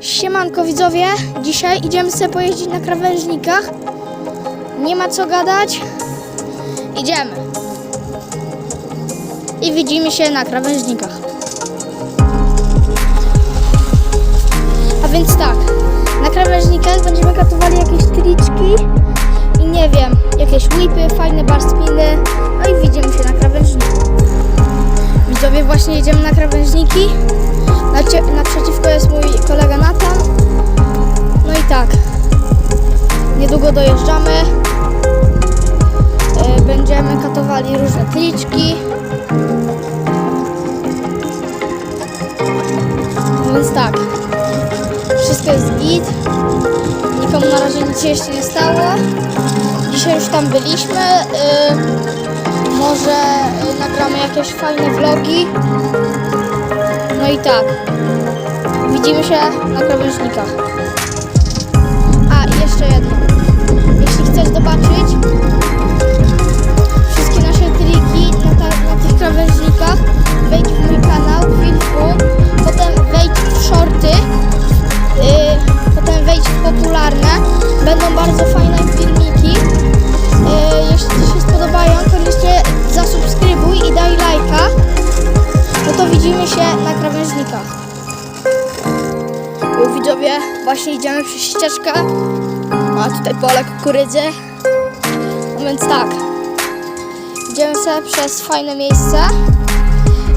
Siemanko widzowie, dzisiaj idziemy sobie pojeździć na krawężnikach. Nie ma co gadać. Idziemy. I widzimy się na krawężnikach. A więc tak, na krawężnikach będziemy katowali jakieś triczki i nie wiem, jakieś whipy, fajne barspiny. No i widzimy się na krawężniku. Widzowie, właśnie jedziemy na krawężniki. Nacie, naprzeciwko jest mój kolega Nathan. No i tak. Niedługo dojeżdżamy. E, Będziemy katowali różne triczki. No więc tak. Wszystko jest git. Nikomu na razie nic się jeszcze nie stało. Dzisiaj już tam byliśmy. Może e, nagramy jakieś fajne vlogi. No i tak. Widzimy się na krawężnikach. A i jeszcze jedno. Jeśli chcesz zobaczyć wszystkie nasze triki na, ta, na tych krawężnikach, wejdź w mój kanał, Filfu, potem wejdź w shorty, yy, potem wejdź w popularne. Będą bardzo fajne filmiki. Ścieżkę. A tutaj pole kukurydzy. No więc tak. Idziemy sobie przez fajne miejsce.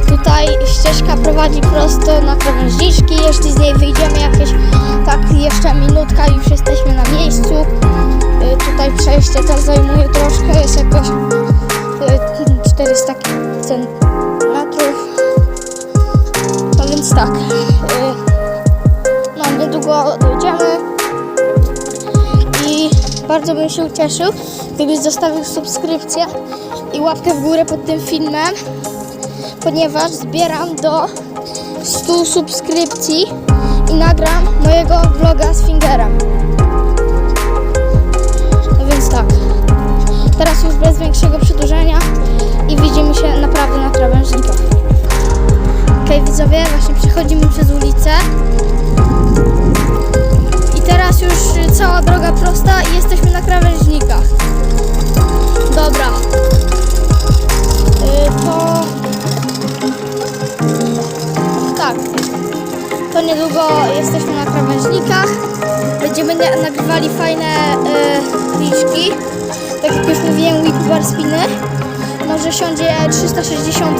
Tutaj ścieżka prowadzi prosto na krawężniczki. Jeśli z niej wyjdziemy jakieś tak jeszcze minutka już jesteśmy na miejscu. Y, Tutaj przejście też zajmuje troszkę, jest jakoś y, 400 centymetrów. No więc tak. y, No niedługo bardzo bym się ucieszył, gdybyś zostawił subskrypcję i łapkę w górę pod tym filmem, ponieważ zbieram do 100 subskrypcji i nagram mojego vloga z fingerem. No więc tak. Teraz już bez większego przedłużenia i widzimy się naprawdę na krawężnikach. Okej widzowie, właśnie przechodzimy przez ulicę. Teraz już y, cała droga prosta i jesteśmy na krawężnikach. Dobra. Y, to... Tak. To niedługo jesteśmy na krawężnikach. Będziemy na- nagrywali fajne y, liczki. Tak jak już mówiłem, whip bar spiny. Może siądzie 360.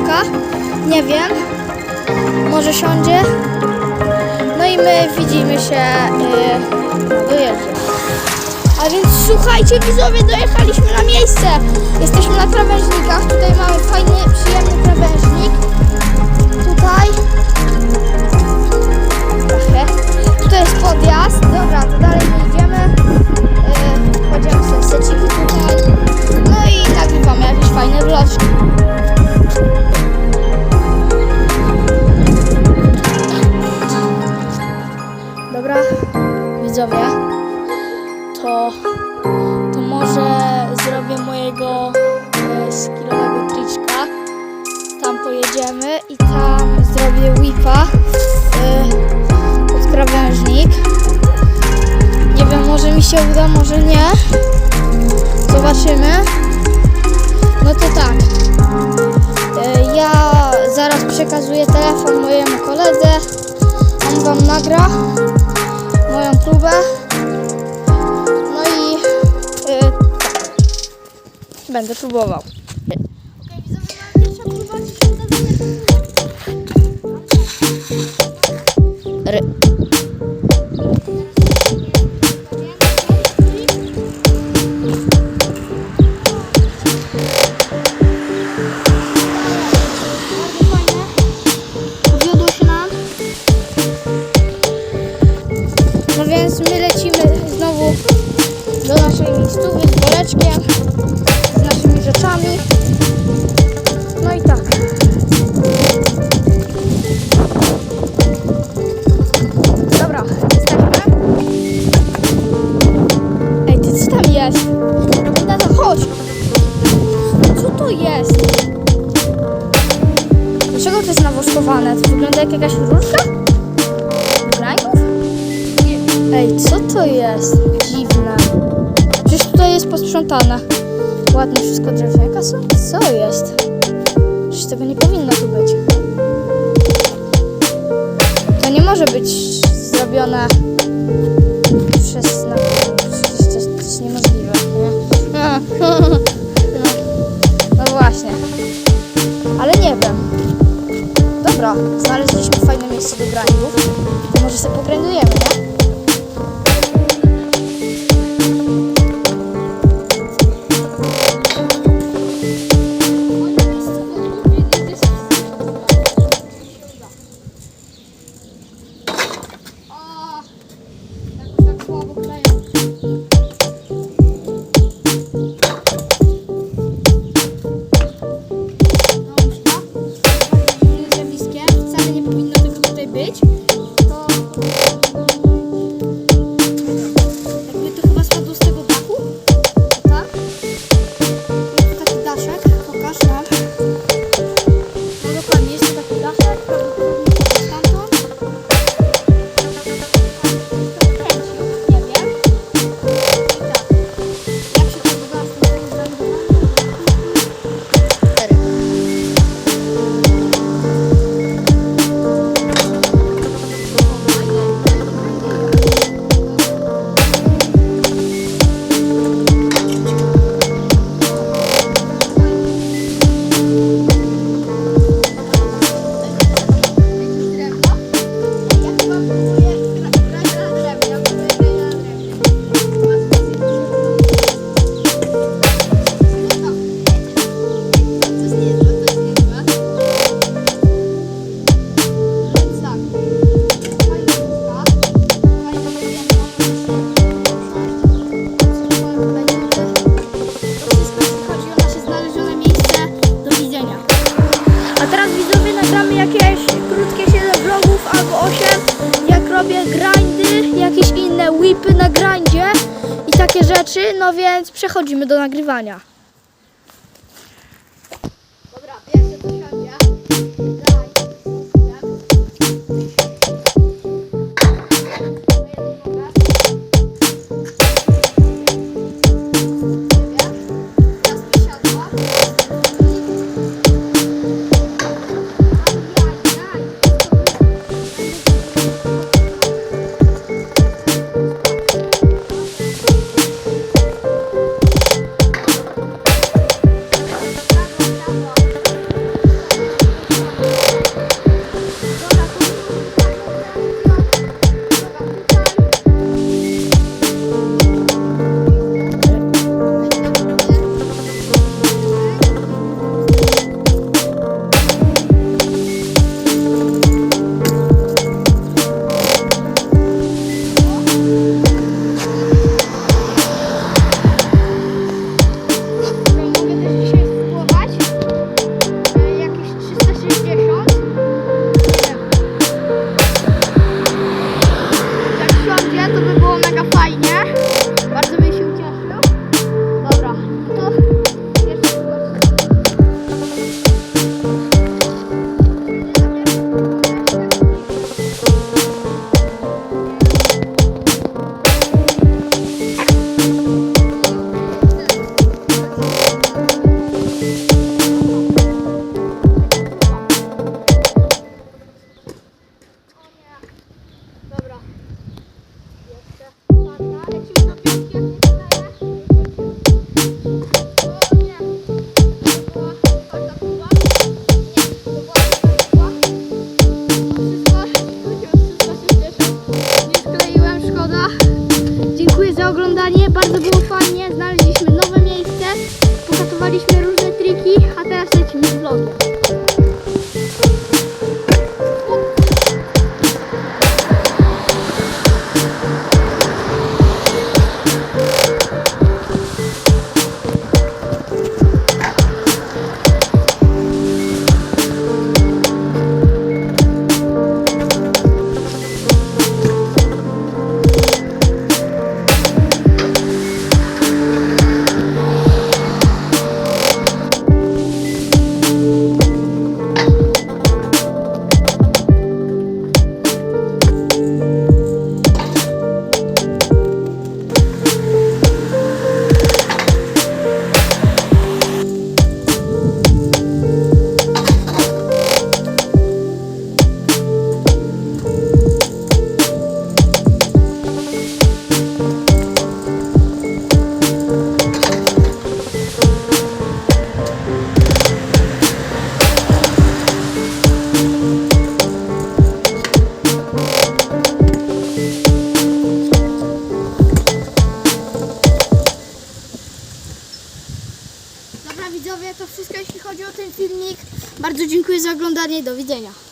Nie wiem. Może siądzie. I my widzimy się yy. A więc słuchajcie widzowie, dojechaliśmy na miejsce. Jesteśmy na krawężnikach. Tutaj mamy fajny, przyjemny krawężnik. Tutaj. Trochę. Tutaj jest podjazd. Dobra, to dalej idziemy. Yy, sobie seciki tutaj. I tam zrobię whipa e, pod krawężnik. Nie wiem, może mi się uda, może nie. Zobaczymy. No to tak. E, ja zaraz przekazuję telefon mojemu koledze. On wam nagra moją próbę. No i y, będę próbował. और Ej, co to jest? Dziwne. Przecież tutaj jest posprzątane. Ładnie wszystko drewniaka są? Co jest? Przecież tego nie powinno tu być. To nie może być zrobione przez... No, przecież to jest niemożliwe. Nie? więc przechodzimy do nagrywania. Dobra. até a teraz lecimy z vlog. Oglądanie. Do widzenia.